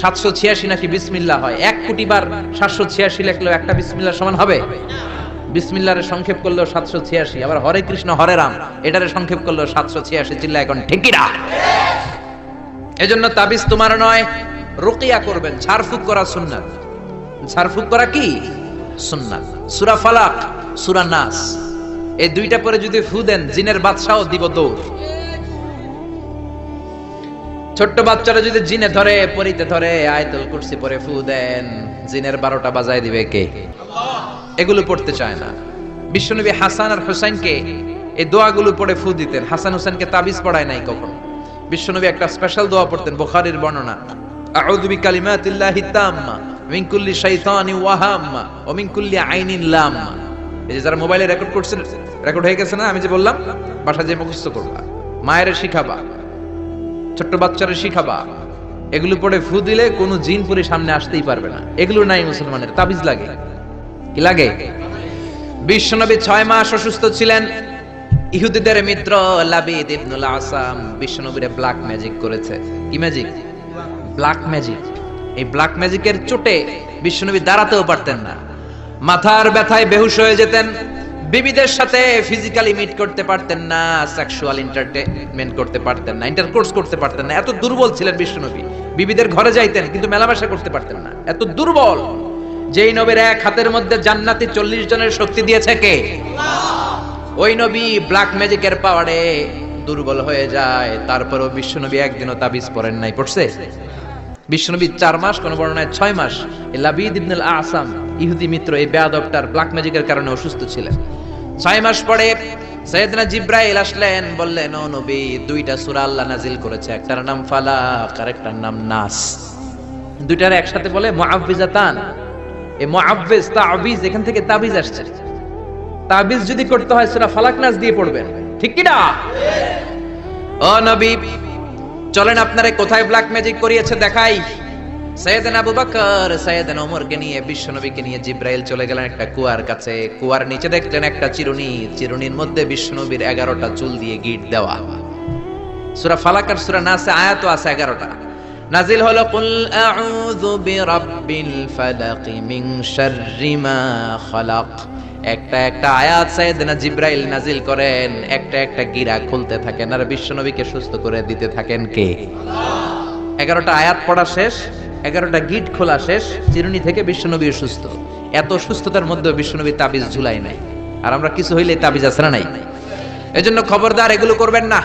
সাতশো ছিয়াশি নাকি বিসমিল্লা হয়? এক কোটি বার সাতশো ছিয়াশি লেখলেও একটা বিসমিল্লার সমান হবে? বিসমিল্লারে সংক্ষেপ করলেও সাতশো ছিয়াশি, আবার হরে কৃষ্ণ, হরে রাম, এটারে সংক্ষেপ করলেও সাতশো ছিয়াশি, চিল্লা এখন ঠিকিরা এজন্য তাবিজ তোমার নয়, রুকিয়া করবেন, ঝাড়ফুক করা সুন্নাত। ঝাড়ফুক করা কি? সুন্নাত। সুরা ফালাক, সুরা নাস। এই দুইটা পরে যদি ফু দেন, জিনের বাদশাহ দিব দৌড়। ছোট্ট বাচ্চারা যদি জিনে ধরে, পরিতে ধরে, আয়তুল কুরসি পরে ফু দেন, জিনের বারোটা বাজায় দিবে কে? এগুলো পড়তে চায় না। বিশ্বনবী হাসান আর হোসেনকে এই দোয়াগুলো পড়ে ফু দিতেন। হাসান হোসেনকে তাবিজ পড়ায় নাই কখনো। বিশ্বনবী একটা স্পেশাল দোয়া পড়তেন বুখারীর বর্ণনা। তাম্মা শাইতানি ওয়াহাম্মা আইনিন লাম্মা। এই যে যারা মোবাইলে রেকর্ড করছেন রেকর্ড হয়ে গেছে না? আমি যে বললাম বাসা যে মুখস্থ করবা। মায়ের শিখাবা। ছোট্ট বাচ্চারা শিখাবা। এগুলো পড়ে ফু দিলে কোনো জিন পুরি সামনে আসতেই পারবে না। এগুলো নাই মুসলমানের, তাবিজ লাগে। কি লাগে? বিশ্বনবী ছয় মাস অসুস্থ ছিলেন। ইহুদিদের মিত্র লাবিদ ইবনুল আসাম বিশ্বনবীরে ব্ল্যাক ম্যাজিক করেছে। কি ম্যাজিক ব্ল্যাক ম্যাজিক এই ব্ল্যাক ম্যাজিকের চোটে বিশ্বনবী দাঁড়াতেও পারতেন না। মাথার ব্যথায় বেহুশ হয়ে যেতেন। বিবিদের সাথে ফিজিক্যালি মিট করতে পারতেন না সেক্সুয়াল এন্টারটেনমেন্ট করতে পারতেন না ইন্টারকোর্স করতে পারতেন না। এত দুর্বল ছিলেন বিশ্বনবী। বিবিদের ঘরে যাইতেন, কিন্তু মেলামেশা করতে পারতেন না। এত দুর্বল। যেই নবীর এক হাতের মধ্যে জান্নাতি চল্লিশ জনের শক্তি দিয়েছে কে? ওই নবী ব্ল্যাক ম্যাজিকের পাওয়ারে দুর্বল হয়ে যায়। তারপরেও বিশ্বনবী একদিনও তাবিজ পড়েন নাই। পড়ছে? বিশ্বনবী চার মাস, কোন বর্ণনায় ছয় মাস। লাবিদ ইবনুল আসাম, ইহুদি মিত্র, এই বেয়াদবটার ব্ল্যাক ম্যাজিকের কারণে অসুস্থ ছিলেন। ছয় মাস পরে সৈয়দনা জিব্রাইল আসলেন, বললেন, ও নবী, দুইটা সূরা আল্লাহ নাজিল করেছে, একটার নাম ফালাক আর একটার নাম নাস। দুইটার একসাথে বলে, মুআফফিজাতান। এই মুআফফিজ, তাবিজ, এখান থেকে তাবিজ আসছে। তাবিজ যদি করতে হয়, সূরা ফালাক নাস দিয়ে পড়বেন। ঠিক কি না ও নবী, চলেন আপনারে কোথায় ব্ল্যাক ম্যাজিক করিয়েছে দেখাই। সৈয়দনা আবু বকর, সৈয়দনা ওমরকে নিয়ে বিশ্বনবীকে নিয়ে জিব্রাইল চলে গেলেন একটা কুয়ার কাছে। কুয়ার নিচে দেখলেন একটা চিরুনি। চিরুনির মধ্যে বিশ্বনবীর এগারোটা চুল দিয়ে গিট দেওয়া। সূরা ফালাক আর সূরা নাসে আয়াতও আছে এগারোটা। নাজিল হলো, কুল আউযু বিরাব্বিল ফালাক মিন শাররি মা খালাক। একটা একটা আয়াত সাইয়েদনা জিব্রাইল নাজিল করেন। একটা একটা গিরা খুলতে থাকেন। আর বিশ্বনবীকে সুস্থ করে দিতে থাকেন কে? এগারোটা আয়াত পড়া শেষ। এগারোটা গিট খোলা শেষ, চিরুনি থেকে বিশ্বনবী সুস্থ। এত সুস্থতার মধ্যে বিশ্বনবী তাবিজ ঝুলাই নাই। আর আমরা কিছু হইলে তাবিজ আসরা নাই? এজন্য খবরদার এগুলো করবেন না।